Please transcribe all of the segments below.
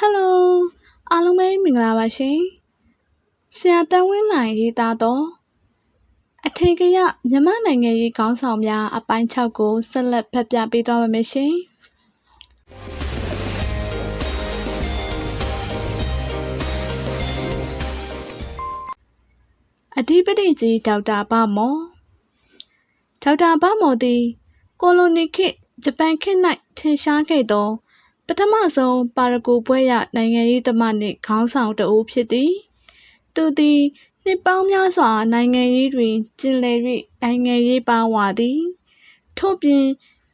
ဟယ်လိုအားလုံးပဲမင်္ဂလာပါရှင်ဆရာတန်ဝင်းနိုင်ရေးသားတော့အထင်ကရမြန်မာနိုင်ငံရေးခေါင်းဆောင်များအပိုင်း6ကိုဆက်လက်ဖတ်ပြပေးသွားပါမယ်ရှင်အဓိပတိကြီးဒေါက်တာဗမော်ဒေါက်တာဗမော်သည်ကိုလိုနီခေတ်ဂျပန်ခေတ်၌ထင်ရှားခဲ့သော ပထမဆုံးပါရဂူပွဲရနိုင်ငံရေးသမားနှင့်ခေါင်းဆောင်တဦးဖြစ်သည်သူသည်နှစ်ပေါင်းများစွာနိုင်ငံရေးတွင်ကျင်လည်၍နိုင်ငံရေးပါဝါသည်ထို့ပြင်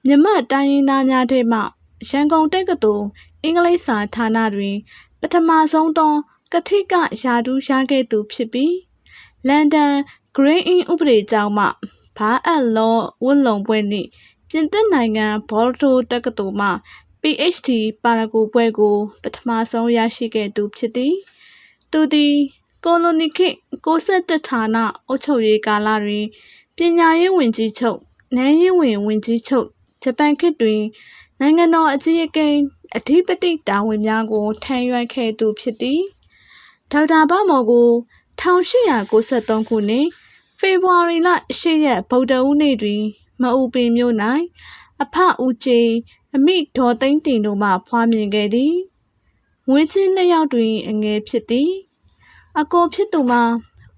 မြမတိုင်းရင်းသားများထဲမှရန်ကုန်တက္ကသိုလ်အင်္ဂလိပ်စာဌာနတွင် ပထမဆုံးသောကတိကရာထူးရခဲ့သူဖြစ်ပြီးလန်ဒန် Green In ဥပဒေကျောင်းမှဘာအပ်လောဝတ်လုံပွဲနှင့်ပြင်သစ်နိုင်ငံဘော်တိုတက္ကသိုလ်မှ PhD ပါရဂူပွဲကို ပထမဆုံးရရှိခဲ့သူဖြစ်သည်သူသည်ကိုလိုနီခေတ်61ဌာနအုပ်ချုပ်ရေးကာလတွင်ပညာရေးဝန်ကြီးချုပ်နိုင်ရေးဝင်ဝန်ကြီးချုပ်ဂျပန်ခေတ်တွင် နိုင်ငံတော်အကြီးအကဲအဓိပတိတာဝန်များကိုထမ်းရွက်ခဲ့သူဖြစ်သည်ဒေါက်တာဗမော်ကို1893ခုနှစ်ဖေဖော်ဝါရီလ10ရက်ဗုဒ္ဓဦးနေ့တွင်မအူပင်မြို့၌အဖဦးကျင်း အမိဒေါ်သိန်းတင်တို့မှဖွားမြင်ခဲ့သည်။မွေးချင်းနှစ်ယောက်တွင် အငယ်ဖြစ်သည်။အကိုဖြစ်သူမှာ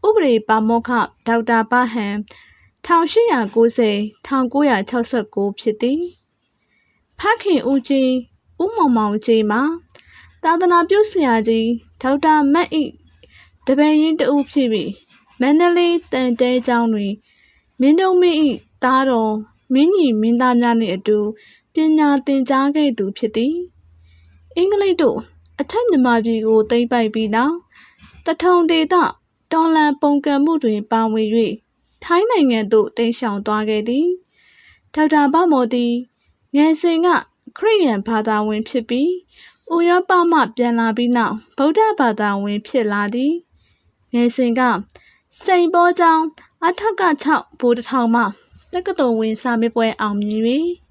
ဥပဒေပါမောက္ခဒေါက်တာပဟံ1890 1969ဖြစ်သည်။ဖခင်ဦးကြီးဦးမောင်မောင်ကြီးမှာသာသနာပြုဆရာကြီးဒေါက်တာမတ်ဤတပည့်ရင်တဦးဖြစ်ပြီးမန္တလေးတန်တဲကျောင်းတွင်မင်းတို့မိဤသားတော်မင်းကြီးမင်းသားများနှင့်အတူ ပညာသင်ကြားခဲ့သူဖြစ်သည်အင်္ဂလိပ်တို့အထက်မြန်မာပြည်ကိုသိမ်းပိုက်ပြီးနောက်တထုံဒေသတော်လန်ပုံကံမှုတွင်ပါဝင်၍ထိုင်းနိုင်ငံသို့တိမ်းရှောင်သွားခဲ့သည်ဒေါက်တာဗမော်သည်ငယ်စဉ်ကခရစ်ယာန်ဘာသာဝင်ဖြစ်ပြီးဥရောပမှပြန်လာပြီးနောက်ဗုဒ္ဓဘာသာဝင်ဖြစ်လာသည်ငယ်စဉ်ကစိန်ပေါ်ကျောင်းအထက်က6ဘူတထောင်မှတက္ကသိုလ်ဝင်စာမေးပွဲအောင်မြင်၍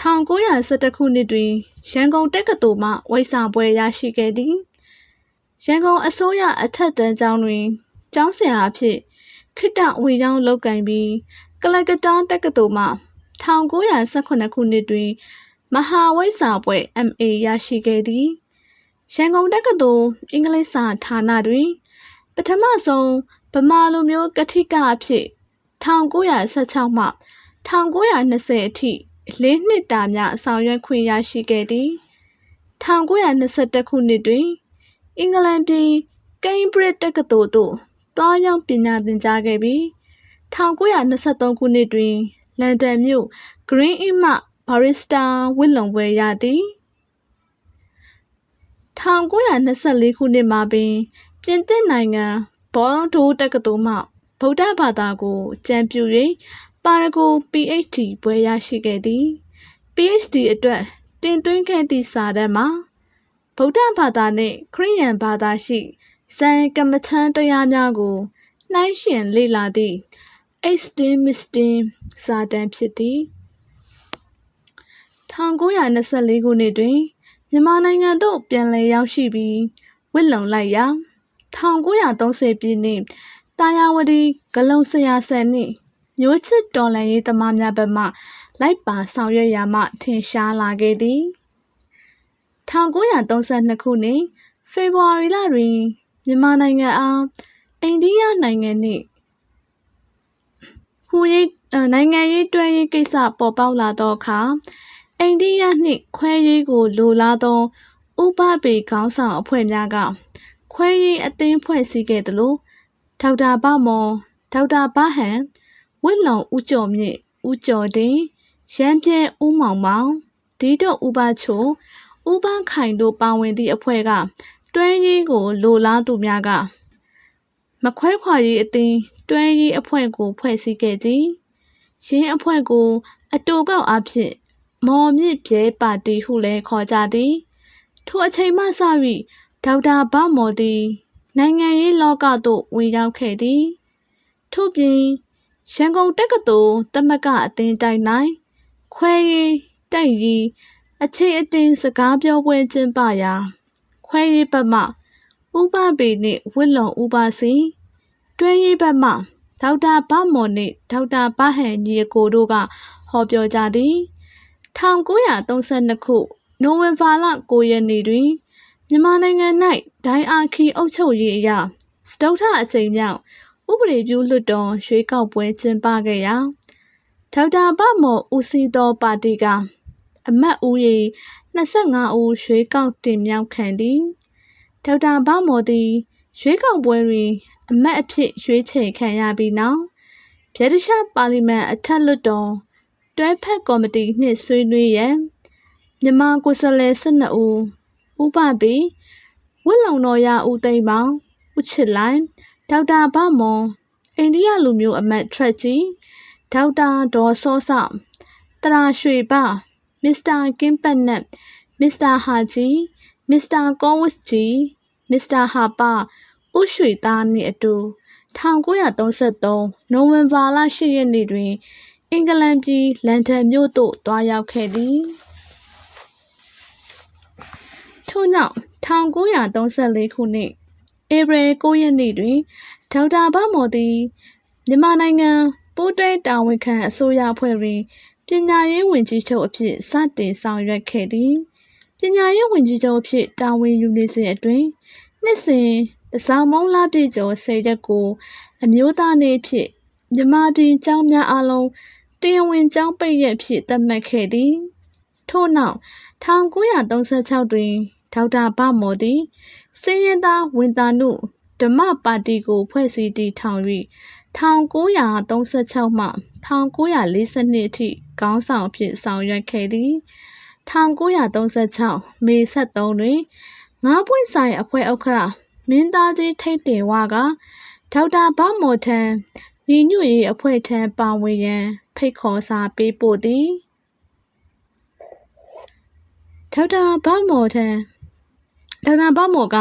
1911ခုနှစ်တွင်ရန်ကုန်တက္ကသိုလ်မှဝိစာပွဲရရှိခဲ့သည်ရန်ကုန်အစိုးရအထက်တန်းကျောင်းတွင်ကျောင်းဆရာအဖြစ်ခိတ္တဝေရောင်းလုပ်ကင်ပြီးကလကတ္တားတက္ကသိုလ်မှ1918ခုနှစ်တွင် မဟာဝိစာပွဲ MA ရရှိခဲ့သည်ရန်ကုန်တက္ကသိုလ်အင်္ဂလိပ်စာဌာနတွင် ပထမဆုံးဗမာလူမျိုးကတိကအဖြစ်1916မှ1920အထိ လေးနှစ်တာမြဆောင်ရွက်ခွင့်ရရှိခဲ့သည်1921ခုနှစ်တွင် အင်္ဂလန်ပြည်ကိန်းဘရစ်တက္ကသိုလ်သို့တွားရောက်ပညာသင်ကြားခဲ့ပြီး1923ခုနှစ်တွင်လန်ဒန်မြို့ Green Inn မှဘာရစ်တာဝစ်လုံပွဲရသည်1924ခုနှစ်မှာပင် ပြင်သစ်နိုင်ငံဘော်ဒိုတက္ကသိုလ်မှဗုဒ္ဓဘာသာကိုကျမ်းပြူ၍ ပါရဂူ PhD ဘွဲရရှိခဲ့သည် PhD အတွက်တင်သွင်းခဲ့သည့်စာတမ်းမှာဗုဒ္ဓဘာသာနှင့်ခရစ်ယာန်ဘာသာရှိဇန်ကမ္မထန်တရားများကိုနှိုင်းယှဉ်လေ့လာသည့် Extremistin စာတမ်းဖြစ်သည်1924ခုနှစ်တွင်မြန်မာနိုင်ငံသို့ပြန်လည်ရောက်ရှိပြီးဝစ်လုံလိုက်ရာ1930ပြည့်နှစ်တာယာဝတီဂလုံဆရာဆန်နှင့် မျိုးချစ်တော်လှန်ရေးသမားများဘက်မှလိုက်ပါဆောင်ရွက်ရာမှထင်ရှားလာခဲ့သည်1932ခုနှစ်ဖေဖော်ဝါရီလတွင်မြန်မာနိုင်ငံအားအိန္ဒိယနိုင်ငံနှင့်ခုရေးနိုင်ငံရေးတွဲရေးကိစ္စပေါ်ပေါက်လာသောအခါအိန္ဒိယနှင့်ခွဲရေးကိုလိုလားသောဥပပေခေါင်းဆောင်အဖွဲ့များကခွဲရေးအသင်းဖွဲ့စည်းခဲ့သလိုဒေါက်တာဗမော်ဒေါက်တာဘဟန် ဝစ်လုံဦးကျော်မြင့်ဦးကျော်တင်ရမ်းပြဲဦးမောင်မောင်ဒီတော့ဦးပါချိုဦးပန်းခိုင်တို့ပါဝင်သည့်အဖွဲ့ကတွဲရေးကိုလိုလားသူများကမခွဲခွာရေးအသင်းတွဲရေးအဖွဲ့ကိုဖွဲ့စည်းခဲ့သည်ရင်းအဖွဲ့ကို အတူကောက်အဖြစ်မော်မြင့်ပြဲပါတီဟုလည်းခေါ်ကြသည်ထိုအချိန်မှစ၍ဒေါက်တာဗမော်သည် နိုင်ငံရေးလောကသို့ဝင်ရောက်ခဲ့သည်ထို့ပြင် ရန်ကုန်တက္ကသိုလ်တမကအသင်းတိုင်း၌ခွဲရေးတိုက်ရေးအချိန်အတင်းစကားပြောပွဲကျင်းပရာခွဲရေးဘက်မှဥပပေနှင့်ဝစ်လုံဥပစီတွဲရေးဘက်မှဒေါက်တာဗမော်နှင့်ဒေါက်တာဗဟန်ညီအကိုတို့ကဟောပြောကြသည်1932ခုနိုဝင်ဘာလ9ရက်နေ့တွင်မြန်မာနိုင်ငံ၌ဒိုင်းအာခီအုပ်ချုပ်ရေးအရစတုထအချိန်မြောက် ဥပဒေပြုလွှတ်တော်ရွေးကောက်ပွဲကျင်းပခဲ့ရာဒေါက်တာဗမော်ဦးစီးသောပါတီကအမတ်ဦးရေ25ဦးရွေးကောက်တင်မြှောက်ခံသည်ဒေါက်တာဗမော်သည်ရွေးကောက်ပွဲတွင်အမတ်အဖြစ်ရွေးချယ်ခံရပြီးနောက်ဗြိတိရှပါလီမန်အထက်လွှတ်တော်တွဲဖက်ကော်မတီနှင့်ဆွေးနွေးရန်မြန်မာကိုယ်စားလှယ်12ဦးဥပပေဝစ်လုံတော်ရဦးသိန်းပေါင်းဦးချစ်လိုက် ဒေါက်တာဗမော်အိန္ဒိယလူမျိုးအမတ်ထရက်ကြီးဒေါက်တာဒေါ်စောဆောတရာရွှေပါမစ္စတာကင်းပတ်နက်မစ္စတာဟာဂျီမစ္စတာကောဝစ်ဂျီမစ္စတာဟာပါဥရွှေသားနှင့်အတူ1933နိုဝင်ဘာလ10ရက်နေ့တွင် အင်္ဂလန်ပြည်လန်ဒန်မြို့သို့တွားရောက်ခဲ့သည်ထို့နောက်1934ခုနှစ် ဧပြီ9ရက်နေ့တွင်ဒေါက်တာဗမော်သည်မြန်မာနိုင်ငံပိုးတွဲတာဝန်ခံအစိုးရအဖွဲ့တွင်ပညာရေးဝန်ကြီးချုပ်အဖြစ်စတင်ဆောင်ရွက်ခဲ့သည်ပညာရေးဝန်ကြီးချုပ်အဖြစ်တာဝန်ယူနေစဉ်အတွင်းနှစ်စဉ်တစောင်းမုံလာပြည့်ကျော်၁၀ရက်ကိုအမျိုးသားနေ့ဖြစ်မြမပြည်ကျောင်းများအလုံးတရားဝင်ကျောင်းပိတ်ရက်ဖြစ်သတ်မှတ်ခဲ့သည်ထို့နောက်1936တွင်ဒေါက်တာဗမော်သည် စင်းရင်သားဝန်တာနုဓမ္မပါတီကို ဖွဲ့စည်းတည်ထောင်၍1936မှ1942အထိခေါင်းဆောင်ဖြစ်ဆောင်ရွက်ခဲ့သည်1936မေ73တွင်ငါးပွင့်ဆိုင်အဖွဲ့ဥက္ခရာမင်းသားကြီးထိတ်တင်ဝကဒေါက်တာဗမော်ထံညီညွတ်ရေးအဖွဲ့ထံပါဝင်ရန်ဖိတ်ခေါ်စာပေးပို့သည်ဒေါက်တာဗမော်ထံ ဒေါက်တာဗမော်က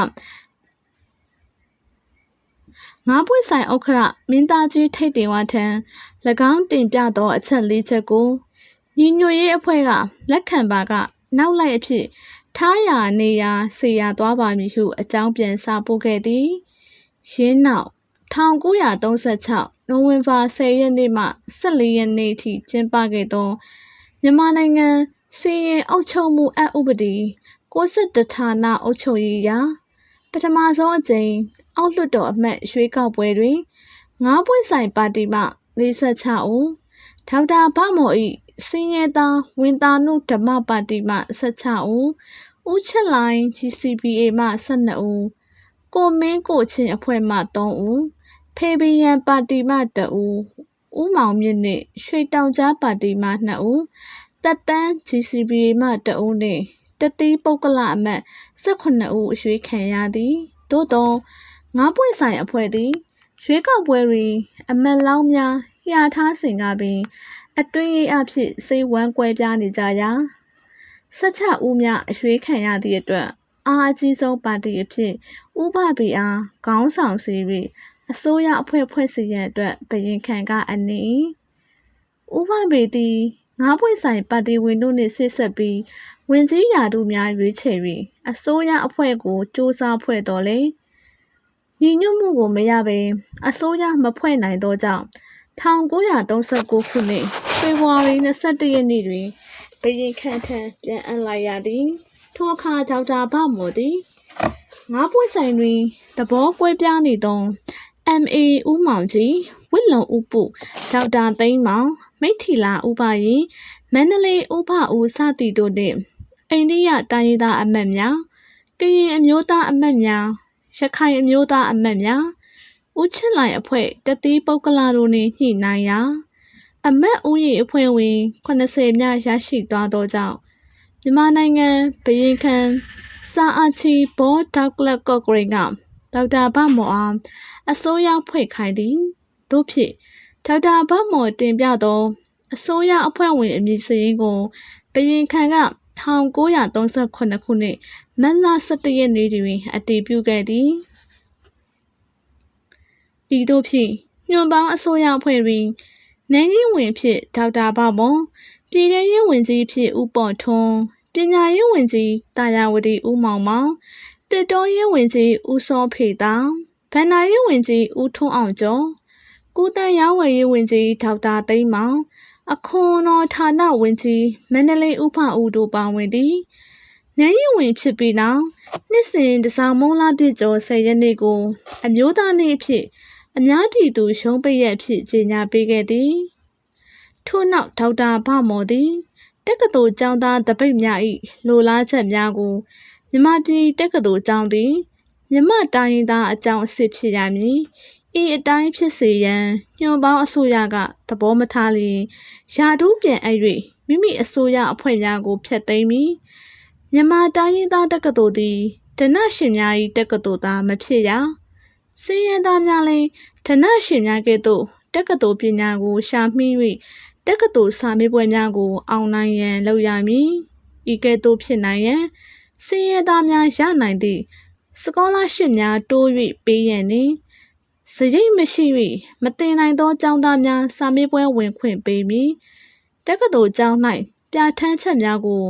ငါးပွင့်ဆိုင်ဥက္ခရမင်းသားကြီးထိတ်တင်ဝထံ၎င်းတင်ပြသောအချက်လေးချက်ကိုညီညွတ်ရေးအဖွဲ့ကလက်ခံပါက နောက်လိုက်အဖြစ်ထားရနေရဆေရသွားပါမည်ဟုအကြောင်းပြန်စာပို့ခဲ့သည်ရင်းနောက်1936နိုဝင်ဘာ10ရက်နေ့မှ14ရက်နေ့ထိကျင်းပခဲ့သောမြန်မာနိုင်ငံစီရင်အုပ်ချုပ်မှုအဥပဒေ 62ဌာနအုပ်ချုပ်ရေးရာပထမဆုံးအကြိမ်အောက်လွှတ်တော်အမတ်ရွေးကောက်ပွဲတွင်ငါးပွင့်ဆိုင်ပါတီမှ46ဦးဒေါက်တာဗမော်၏စင်ရဲသားဝင်တာနုဓမ္မပါတီမှ16ဦးဦးချစ်လိုင်း GCPA မှ12ဦးကိုမင်းကိုချင်းအဖွဲ့မှ3ဦးဖေဘီယန်ပါတီမှ2ဦးဦးမောင်မြင့်နှင့်ရွှေတောင်ကြားပါတီမှ2ဦးတပ်ပန်း GCPA မှ2ဦးနှင့် တတိပုဂ္ဂလအမတ်18ဦးအရွေးခံရသည်သို့သောငါးပွင့်ဆိုင်အဖွဲ့သည်ရွေးကောက်ပွဲတွင်အမတ်လောင်းများရထားစဉ်ကပင် အတွင်းရေးအဖြစ်စိတ်ဝမ်းကွဲပြားနေကြရာဆက်ချဦးများအရွေးခံရသည့်အတွက်အားအကြီးဆုံးပါတီအဖြစ်ဥပပီအားခေါင်းဆောင်စေ၍အစိုးရအဖွဲ့ဖွဲ့စည်းရန်အတွက်ဘရင်ခံကအနည်းဥပပီသည်ငါးပွင့်ဆိုင်ပါတီဝင်တို့နှင့်ဆစ်ဆက်ပြီး ဝင်ကြီးရာထူးများရွေးချယ်၍အစိုးရအဖွဲ့ကိုစ조사ဖွဲ့တော်လဲညီညွတ်မှုကိုမရဘဲအစိုးရမဖွဲ့နိုင်သောကြောင့်1939ခုနှစ်ဖေဖော်ဝါရီ21ရက်နေ့တွင်ဘရင်ခန့်ထံပြန်အပ်လိုက်ရသည်ထိုအခါဒေါက်တာဗမော်သည်ငါးပွင့်ဆိုင်တွင်သဘောကွဲပြားနေသော MA ဦးမောင်ကြီးဝစ်လုံဦးပုဒေါက်တာသိန်းမောင်မိထီလာဦးပါရင်မန္တလေးဦးဖဦးစသည်တို့နှင့် အိန္ဒိယတိုင်းရင်းသားအမတ်များကရင်အမျိုးသားအမတ်များရခိုင်အမျိုးသားအမတ်များဦးချစ်လိုက်အဖွဲ့တတိပုဂ္ဂလာတို့နှင့်ညှိနှိုင်းရာအမတ်ဦးရေအဖွဲ့ဝင်80မြရရှိသွားသောကြောင့်မြန်မာနိုင်ငံဘရင်ခံစာအာချီဘောဒေါက်ကလပ်ကော့ဂရိန်ကဒေါက်တာဗမော်အားအစိုးရဖွဲ့ခိုင်းသည်တို့ဖြင့်ဒေါက်တာဗမော်တင်ပြသောအစိုးရအဖွဲ့ဝင်အမည်စရင်းကိုဘရင်ခံက 1938ခုနှစ်မတ်လ17ရက်နေ့တွင် အတည်ပြုခဲ့သည်ဤသို့ဖြင့်ညွန်ပေါင်းအစိုးရအဖွဲ့တွင်နိုင်ငံဝင်ဖြစ်ဒေါက်တာဗမော်ပြည်ထောင်ရေးဝန်ကြီးဖြစ်ဦးပေါ်ထွန်းပညာရေးဝန်ကြီးတာယာဝတီဦးမောင်မောင်တစ်တော်ရေးဝန်ကြီးဦးစောဖေတာဗန္နာရေးဝန်ကြီးဦးထွန်းအောင်ကျော်ကုတန်ရောင်းဝယ်ရေးဝန်ကြီးဒေါက်တာသိန်းမောင် အခွန်တော်ဌာနဝန်ကြီးမန္တလေးဥပဦးတို့ပါဝင်သည်နိုင်ရင်ဝင်ဖြစ်ပြီးနောက်နှစ်စဉ်တစောင်းမုံလာပြည့်ကျော်၁၀ရက်နေ့ကို အမျိုးသားနေ့အဖြစ်အများပြည်သူရှုံးပိတ်ရက်အဖြစ်ကြေညာပေးခဲ့သည်ထို့နောက်ဒေါက်တာဗမော်သည်တက္ကသိုလ်ကျောင်းသားတပိတ်များ၏လိုလားချက်များကိုမြမပြည်တက္ကသိုလ်ကျောင်းသည်မြမတိုင်းရင်းသားအကြောင်းအစ်စ်ဖြစ်ရမည် ဤအတိုင်းဖြစ်စေရန်ညွန်ပေါင်းအစိုးရကသဘောမထားလျင်ယာဒူးပြန်အပ်၍မိမိအစိုးရအဖွဲ့များကိုဖျက်သိမ်းပြီးမြန်မာတိုင်းရင်းသားတက္ကသိုလ်သည်ဒနရှင်များ၏တက္ကသိုလ်သားမဖြစ်ရစည်ရင်သားများလည်းဒနရှင်များကဲ့သို့တက္ကသိုလ်ပညာကိုရှာမှီ၍တက္ကသိုလ်စာမေးပွဲများကို အောင်နိုင်ရန်လုပ်ရမည်ဤကဲ့သို့ဖြစ်နိုင်ရန်စည်ရင်သားများရနိုင်သည့်စကောလာရှစ်များတိုး၍ပေးရန်နှင့် စရိတ်မရှိ၍မတင်နိုင်သောကျောင်းသားများစာမေးပွဲဝင်ခွင့်ပေးမည်တက္ကသိုလ်ကျောင်း၌ပြဋ္ဌာန်းချက်များကို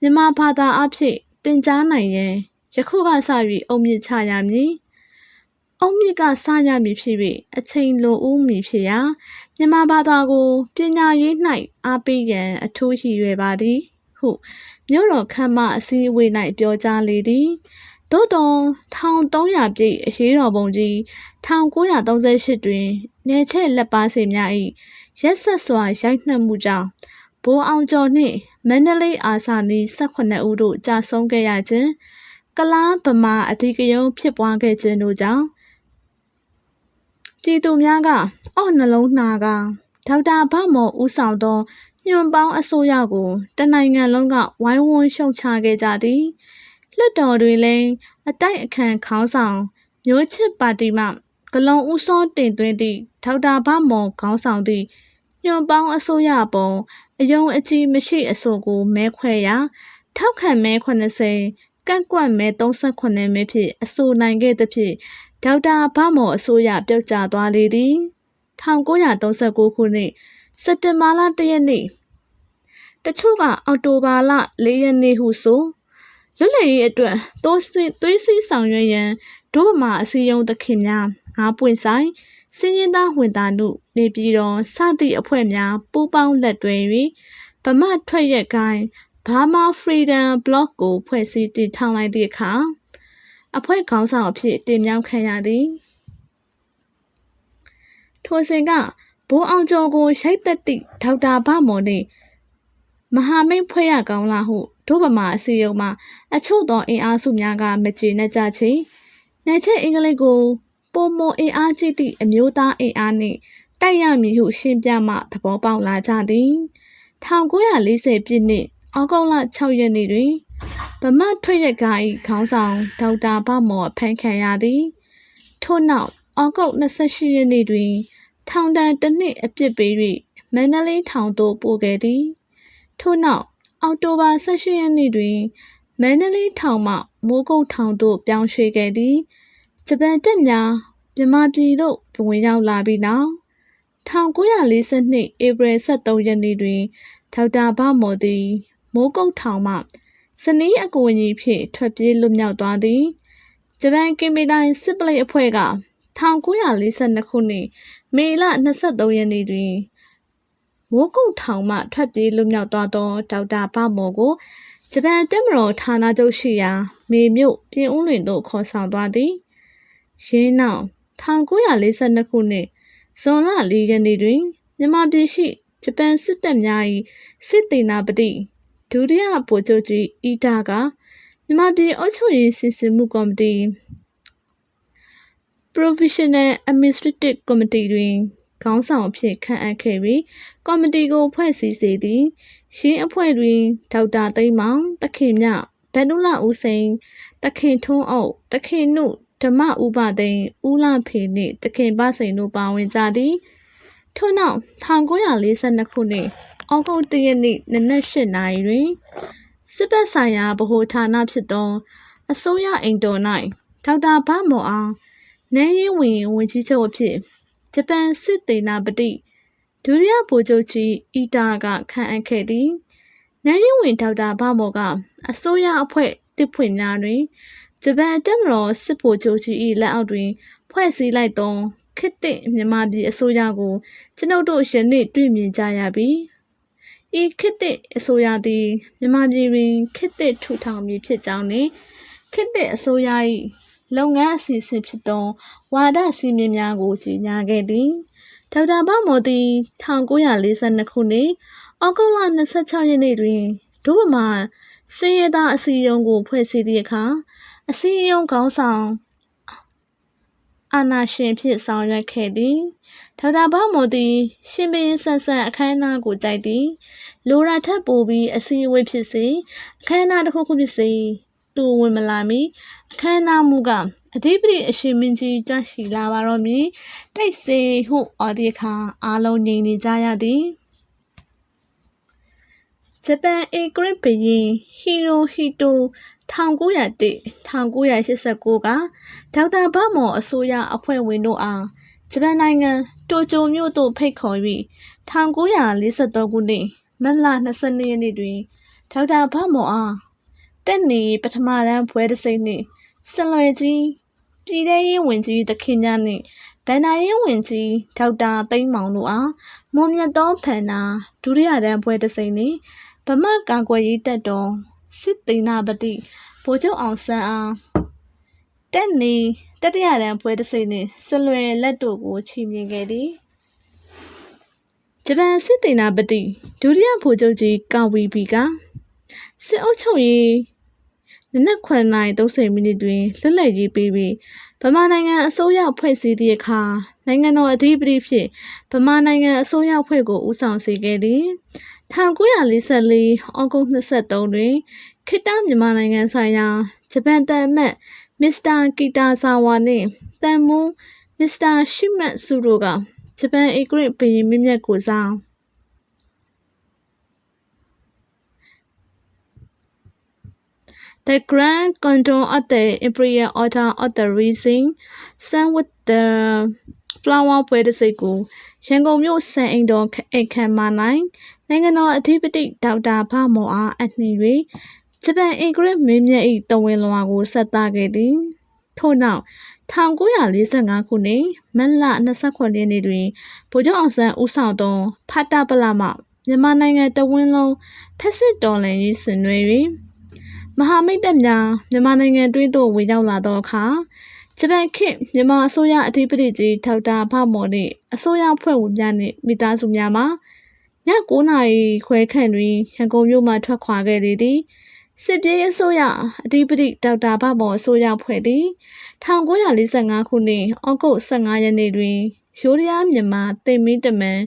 မြန်မာဘာသာအဖြစ်သင်ကြားနိုင်ရန်ယခုကစ၍အုံမြင့်ချရမည်အုံမြင့်ကစရမည်ဖြစ်၍အချိန်လိုဦးမည်ဖြစ်ရာမြန်မာဘာသာကိုပညာရေး၌အားပေးရန်အထူးရှိရွယ်ပါသည် ဟုမြို့တော်ခမ်းမအစည်းအဝေး၌ပြောကြားလေသည် သို့တော်1300ပြည့်အရေးတော်ပုံကြီး1938တွင်နေချက်လက်ပါစေများ၏ရက်ဆက်စွာရိုက်နှက်မှုကြောင့်ဘိုးအောင်ကျော်နှင့်မန္တလေးအာဆာနီ18ဦးတို့ကြာဆုံးခဲ့ရခြင်းကလားဗမာအဓိကရုဏ်းဖြစ်ပွားခဲ့ခြင်းတို့ကြောင့်ပြည်သူများကအော့နှလုံးနှာကဒေါက်တာဗမော်ဦးဆောင်သောညွန်ပေါင်းအစိုးရကိုတနိုင်ငံလုံးကဝိုင်းဝန်းရှုတ်ချခဲ့ကြသည် လွှတ်တော်တွင်လည်းအတိုက်အခံခေါင်းဆောင်မျိုးချစ်ပါတီမှဂလုံဦးစောတင်သွင်းသည့်ဒေါက်တာဗမော်ခေါင်းဆောင်သည့်ညွန်ပေါင်းအစိုးရပေါ်အယုံအကြည်မရှိအဆိုကိုမဲခွဲရာထောက်ခံမဲ80ကန့်ကွက်မဲ38မဲဖြင့်အဆိုနိုင်ခဲ့သဖြင့်ဒေါက်တာဗမော်အစိုးရပြုတ်ကျသွားလေသည်1939ခုနှစ်စက်တင်ဘာလ1ရက်နေ့တချို့ကအောက်တိုဘာလ4ရက်နေ့ဟုဆို လွတ်လပ်ရေးအတွက်သွေးစီသွေးစီဆောင်ရွက်ရန်ဒုဗမာအစည်းအရုံးသခင်များငါးပွင့်ဆိုင်စင်းရင်သားဝင်သားမှုနေပြည်တော်စသည့်အဖွဲ့များပူးပေါင်းလက်တွဲ၍ဗမာထွက်ရက်ကိုင်း Burma Freedom Bloc ကိုဖွဲ့စည်းတည်ထောင်လိုက်သည့်အခါအဖွဲ့ခေါင်းဆောင်အဖြစ်တင်မြှောက်ခံရသည်ထိုစဉ်ကဘိုးအောင်ကျော်ကိုရိုက်သက်သည့်ဒေါက်တာဗမော်နှင့်မဟာမိတ်ဖွဲ့ရကောင်းလားဟု ဒုဗမာအစည်းအရုံးမှအချို့သောအင်အားစုများကမကျေနပ်ကြချေနေချက်အင်္ဂလိပ်ကိုပုံမအင်အားကြီးသည့်အမျိုးသားအင်အားနှင့်တိုက်ရမည်ဟုရှင်းပြမှသဘောပေါက်လာကြသည်1940ပြည့်နှစ်ဩဂုတ်လ6ရက်နေ့တွင်ဗမာထွက်ရကာ၏ခေါင်းဆောင်ဒေါက်တာဗမော်ဖန်ခံရသည်ထို့နောက်ဩဂုတ်28ရက်နေ့တွင် ထောင်ဒဏ်တစ်နှစ်အပြစ်ပေး၍မန္တလေးထောင်သို့ပို့ခဲ့သည်ထို့နောက် အောက်တိုဘာ18ရက်နေ့တွင်မန္တလေးထောင်မှမိုးကုတ်ထောင်သို့ပြောင်းရွှေ့ခဲ့သည်ဂျပန်တပ်များမြန်မာပြည်သို့ဝင်ရောက်လာပြီးနောက်1942ဧပြီ23ရက်နေ့တွင်ဒေါက်တာဗမော်သည်မိုးကုတ်ထောင်မှစနီးအကူအညီဖြင့်ထွက်ပြေးလွတ်မြောက်သွားသည်ဂျပန်ကင်မီတိုင်းစစ်ပလိတ်အဖွဲ့က1942ခုနှစ်မေလ23ရက်နေ့တွင် မိုးကုတ်ထောင်မှထွက်ပြေးလွတ်မြောက်သွားသောဒေါက်တာဗမော်ကိုဂျပန်တပ်မတော်ဌာနချုပ်ရှိရာမေမြို့ပြင်ဦးလွင်သို့ခေါ်ဆောင်သွားသည်ရင်းနောက်1942ခုနှစ်ဇွန်လ4ရက်နေ့တွင်မြန်မာပြည်ရှိဂျပန်စစ်တပ်များ၏စစ်တေနာပတိဒုတိယဗိုလ်ချုပ်ကြီးအီတာကမြန်မာပြည်အုပ်ချုပ်ရေးစီစဉ်မှုကော်မတီ Provisional Administrative Committee တွင် ခေါင်းဆောင်အဖြစ်ခန့်အပ်ခဲ့ပြီးကော်မတီကိုဖွဲ့စည်းစေသည်ရှင်းအဖွဲ့တွင်ဒေါက်တာသိန်းမောင်တခင်မြဘန်နုလဦးစိန်တခင်ထွန်းအုပ်တခင်နုဓမ္မဥပသိန်းဦးလဖေနှင့်တခင်ပစိန်တို့ပါဝင်ကြသည်ထို့နောက်1942ခုနှစ်ဩဂုတ်တရက်နေ့နနက်၈နာရီတွင်စစ်ဘက်ဆိုင်ရာဗဟိုဌာနဖြစ်သောအစိုးရအိမ်တော်၌ဒေါက်တာဗမော်အောင်နိုင်ရင်ဝင်ဝင်ကြီးချုပ်အဖြစ် ဂျပန်စစ်တေနာပတိဒုတိယဗိုလ်ချုပ်ကြီးအီတာကခန့်အပ်ခဲ့သည်။နိုင်ရင်ဝင်ဒေါက်တာဘမော်ကအစိုးရအဖွဲ့တစ်ဖွင့်များတွင်ဂျပန်တပ်မတော်စစ်ဗိုလ်ချုပ်ကြီး၏လက်အောက်တွင် ဖွဲ့စည်းလိုက်သောခေတ်သစ်မြန်မာပြည်အစိုးရကိုကျွန်ုပ်တို့ယနေ့တွေ့မြင်ကြရပြီ။ဤခေတ်သစ်အစိုးရသည်မြန်မာပြည်တွင်ခေတ်သစ်ထူထောင်မည်ဖြစ်ကြောင်းနှင့်ခေတ်သစ်အစိုးရ၏ လုပ်ငန်းအစီအစဉ်ဖြစ်သောဝါဒစည်းမျဉ်းများကိုကြီးညာခဲ့သည်။ဒေါက်တာဘမော်သည်1942ခုနှစ်ဩဂုတ်လ26ရက်နေ့တွင်ဒုဗမာစည်ရသားအစည်းအရုံးကိုဖွဲ့စည်းသည့်အခါအစည်းအရုံးခေါင်းဆောင်အာနာရှင်ဖြစ်ဆောင်ရွက်ခဲ့သည်ဒေါက်တာဘောက်မော်သည်ရှင်ဘရင်ဆန်ဆန်အခမ်းအနားကိုကြိုက်သည်လိုရာထက်ပိုပြီးအစည်းအဝေးဖြစ်စေအခမ်းအနားတစ်ခုခုဖြစ်စေ သူဝင်မလာမီအခမ်းအနားမူကအဓိပတိအရှင်မင်းကြီးကြွရှိလာပါတော့မည်တိတ်စေဟုအော်ဒီအခါအားလုံးငြိမ်နေကြရသည်ဂျပန်အေဂရစ်ဘရင်ဟီရိုဟီတို1901 1989ကဒေါက်တာဘမော်အစိုးရအဖွဲ့ဝင်တို့အားဂျပန်နိုင်ငံတိုကျိုမြို့သို့ဖိတ်ခေါ်၍1943ခုနှစ်မတ်လ22ရက်နေ့တွင်ဒေါက်တာဘမော်အား တက်နေပထမရန်ဖွဲတစိမ့်နှင့်ဆလွယ်ကြီးပြည်ထရေးဝင်ကြီးသခင်ညာနှင့်ဗန္နာရေးဝင်ကြီးဒေါက်တာသိန်းမောင်တို့အားမွန်မြတ်သောဖန်နာဒုတိယရန်ဖွဲတစိမ့်နှင့်ဗမာကာကွယ်ရေးတပ်တော်စစ်သိနာပတိဗိုလ်ချုပ်အောင်ဆန်းအားတက်နေတတိယရန်ပွဲတစ်စိမ့်နှင့်ဆလွယ်လက်တို့ကိုချီးမြှင့်ခဲ့သည်ဂျပန်စစ်သိနာပတိဒုတိယဗိုလ်ချုပ်ကြီးကာဝီဘီက စစ်အုပ်ချုပ်ရေးနနက်9:30မိနစ်တွင်လွတ်လပ်ရေးပေးပြီးဗမာနိုင်ငံအစိုးရဖွဲ့စည်းသည့်အခါနိုင်ငံတော်အဓိပတိဖြင့်ဗမာနိုင်ငံအစိုးရဖွဲ့ကိုဦးဆောင်စေခဲ့သည်1944ဩဂုတ်23တွင်ခေတ္တမြန်မာနိုင်ငံဆိုင်ရာဂျပန်တန်အမတ်မစ္စတာကီတာဆာဝါနှင့်တန်မူးမစ္စတာရှိမတ်စုတို့ကဂျပန်အေဂရစ်ဘရင်မြင့်မြတ်ကိုစား The Grand Condor of the Imperial Order of the Rising Sun with the Flower ပွဲတစ်စိတ်ကိုရန်ကုန်မြို့စံအိမ်တော်အိမ်ခမ်းမ၌နိုင်ငံတော်အဓိပတိဒေါက်တာဖမော်အားအနှီး၍ဂျပန်အင်္ဂရိမင်းမြတ်၏တဝင်လွှာကိုဆက်သခဲ့သည်ထို့နောက်1945ခုနှစ်မတ်လ29ရက်နေ့တွင်ဗိုလ်ချုပ်အောင်ဆန်းဦးဆောင်သောဖတ်တပလမှမြန်မာနိုင်ငံတဝင်းလုံးဖက်စစ်တော်လှန်ရေးဆင်နွှဲ၍ မဟာမိတ်တပ်များမြန်မာနိုင်ငံတွင်းသို့ဝင်ရောက်လာသောအခါဂျပန်ခေတ်မြန်မာအစိုးရအဓိပတိကြီးထောက်တာဖမော်နှင့်အစိုးရဖွဲ့ဝင်များနှင့်မိသားစုများမှည9နာရီခွဲခန့်တွင်ရန်ကုန်မြို့မှထွက်ခွာခဲ့သည်စစ်ပြေးအစိုးရအဓိပတိဒေါက်တာဘမော်အစိုးရဖွဲ့သည်1945ခုနှစ်ဩဂုတ်15ရက်နေ့တွင် ရိုးရီးယားမြန်မာတိမ်မင်းတမန်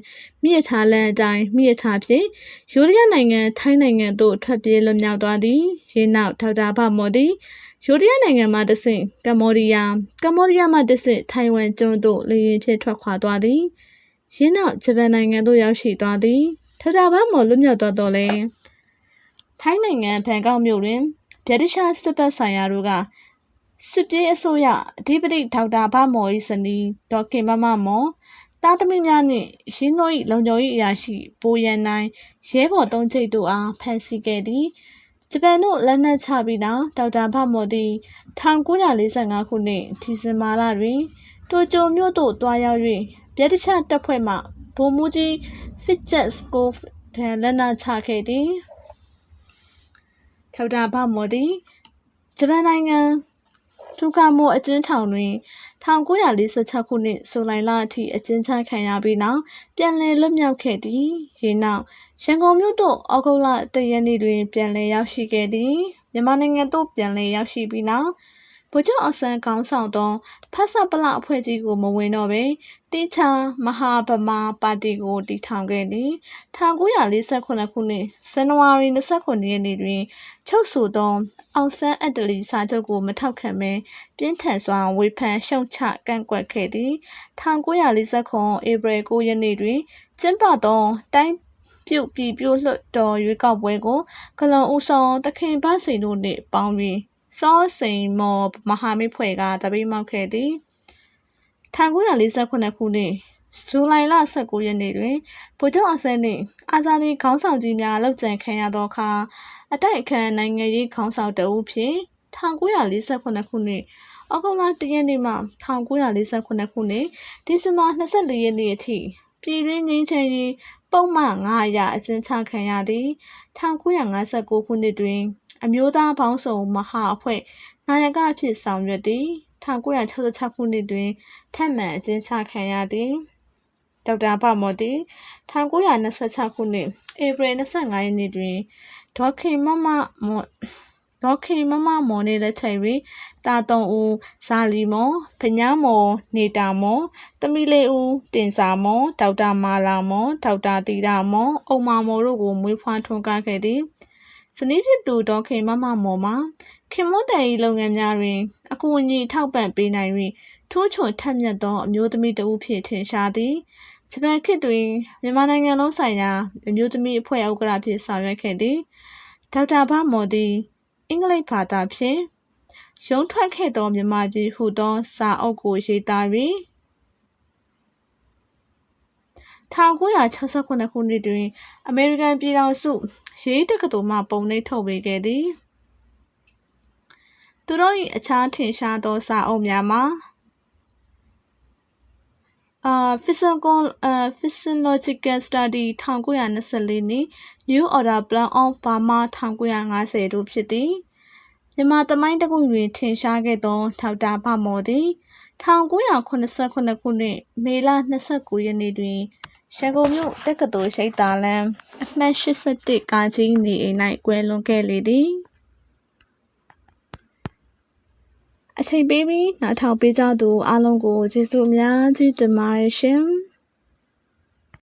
မြစ်ထားလန်အတိုင်းမြစ်ထားဖြင့်ရိုးရီးယားနိုင်ငံထိုင်းနိုင်ငံသို့ထွက်ပြေးလွတ်မြောက်သွားသည်ရင်းနောက်ဒေါက်တာဘမော်သည်ရိုးရီးယားနိုင်ငံမှတဆင့်ကမ္ဘောဒီးယားကမ္ဘောဒီးယားမှတဆင့်ထိုင်ဝမ်ကျွန်းသို့လေယာဉ်ဖြင့်ထွက်ခွာသွားသည်ရင်းနောက်ဂျပန်နိုင်ငံသို့ရောက်ရှိသွားသည်ဒေါက်တာဘမော်လွတ်မြောက်သွားတော့လဲထိုင်းနိုင်ငံဘန်ကောက်မြို့တွင်ဗြိတိရှစစ်ဘက်ဆိုင်ရာတို့က စစ်ပြေးအစိုးရအဓိပတိဒေါက်တာဘမော်၏ဇနီးဒေါက်ခင်မမမော်တာသမီများနှင့်ရင်းနှီးလုံခြုံရေးအရာရှိဘိုးရန်နိုင်ရဲဘော်သုံးချိတ်တို့အားဖမ်းဆီးခဲ့သည်ဂျပန်တို့လက်နက်ချပြီးနောက်ဒေါက်တာဘမော်သည်1945ခုနှစ်ဒီဇင်ဘာလတွင်တိုကျိုမြို့သို့တွားရောက်၍ဗြိတိရှတပ်ဖွဲ့မှဗိုလ်မှူးကြီးဖစ်ချက်စကိုဖ်ထံလက်နက်ချခဲ့သည်ထောက်တာဘမော်သည်ဂျပန်နိုင်ငံ ထူကာမိုအကျဉ်းထောင်တွင်1946ခုနှစ်ဇူလိုင်လအထိအကျဉ်းချခံရပြီးနောက်ပြန်လည်လွတ်မြောက်ခဲ့သည်။ရေနောက်ရန်ကုန်မြို့သို့ဩဂုတ်လတရက်နေ့တွင် ပြန်လည်ရောက်ရှိခဲ့သည်။မြန်မာနိုင်ငံသို့ပြန်လည်ရောက်ရှိပြီးနောက် ဗိုလ်ချုပ်အဆန်းကောင်းဆောင်သောဖတ်ဆပလအဖွဲ့ကြီးကိုမဝင်တော့ပဲတိချာမဟာဗမာပါတီကိုတည်ထောင်ခဲ့သည်1948ခုနှစ်ဇန်နဝါရီ29ရက်နေ့တွင်ချုပ်ဆိုသောအောင်ဆန်းအတလီစာချုပ်ကိုမထောက်ခံဘဲပြင်းထန်စွာဝေဖန်ရှုံချကန့်ကွက်ခဲ့သည်1949ဧပြီ9ရက်နေ့တွင်ကျင်းပသောတိုင်းပြုတ်ပြည်ပြို့လွှတ်တော်ရွေးကောက်ပွဲကိုကလွန်ဦးဆောင်တခင်ဗစိန်တို့နှင့်ပေါင်းပြီး စောစိန်မော်မဟာမိတ်ဖွဲ့ကတပိတ်မောက်ခဲ့သည်1948ခုနှစ်ဇူလိုင်လ19ရက်နေ့တွင်ဗိုလ်ချုပ်အောင်ဆန်းနှင့်အာဇာနည်ခေါင်းဆောင်ကြီးများလှုပ်ကြံခံရသောအခါအတိုက်အခံနိုင်ငံရေးခေါင်းဆောင်တဦးဖြင့်1948ခုနှစ်ဩဂုတ်လ1ရက်နေ့မှ1948ခုနှစ်ဒီဇင်ဘာ24ရက်နေ့အထိပြည်တွင်းငင်းချင်ရေးပုံမှန်9အရာအစင်းချခံရသည်1959ခုနှစ်တွင် အမျိုးသားပေါင်းစုံမဟာအဖွဲ့နာယကအဖြစ်ဆောင်ရွက်သည်1966ခုနှစ်တွင်ထပ်မံအကျဉ်းချခံရသည်ဒေါက်တာဗမော်သည်1926ခုနှစ်ဧပြီ25ရက်နေ့တွင်ဒေါခင်မမမော်ဒေါခင်မမမော်နေလက်ချိန်တွင်တာတုံဦးဇာလီမော်ဗညာမော်နေတာမော်တမီလေးဦးတင်စာမော်ဒေါက်တာမာလာမော်ဒေါက်တာတီတာမော်အုံမာမော်တို့ကိုမွေးဖွားထွန်းကားခဲ့သည် ဇနီးဖြစ်သူဒေါခင်မမမော်မှာခင်မွန်းတန်ဤလုပ်ငန်းများတွင်အကူအညီထောက်ပံ့ပေးနိုင်၍ထိုးချွန်ထက်မြက်သောအမျိုးသမီးတဦးဖြစ်ထင်ရှားသည်ဂျပန်ခေတ်တွင်မြန်မာနိုင်ငံလုံးဆိုင်ရာအမျိုးသမီးအဖွဲ့ဥက္ကဋ္ဌဖြစ်ဆောင်ရွက်ခဲ့သည်ဒေါက်တာဘမော်သည်အင်္ဂလိပ်ဘာသာဖြင့်ရုံးထွက်ခဲ့သောမြန်မာပြည်ဟုသောစာအုပ်ကိုရေးသား၍1969ခုနှစ်တွင် အမေရိကန်ပြည်ထောင်စု ရေးတက္ကသိုလ်မှပုံနှိပ်ထုတ်ဝေခဲ့သည်သူတို့၏အခြားထင်ရှားသောစာအုပ်များမှာအာ physical uh, physiological study 1924နှစ် new order plan of burma 1950တို့ဖြစ်သည်မြန်မာတမိုင်းတခုတွင်ထင်ရှားခဲ့သောထောက်တာဖမော်သည်1989ခုနှစ်မေလ29ရက်နေ့တွင် ရန်ကုန်မြို့တက္ကသိုလ်ရှိတာလန်အမှတ်81ကာကြီးနေအိမ်၌ကွယ်လွန်ခဲ့လေသည်အချိန်ပေးပြီးနားထောင်ပေးကြသူအားလုံးကိုကျေးဇူးအများကြီးတင်ပါတယ်ရှင်။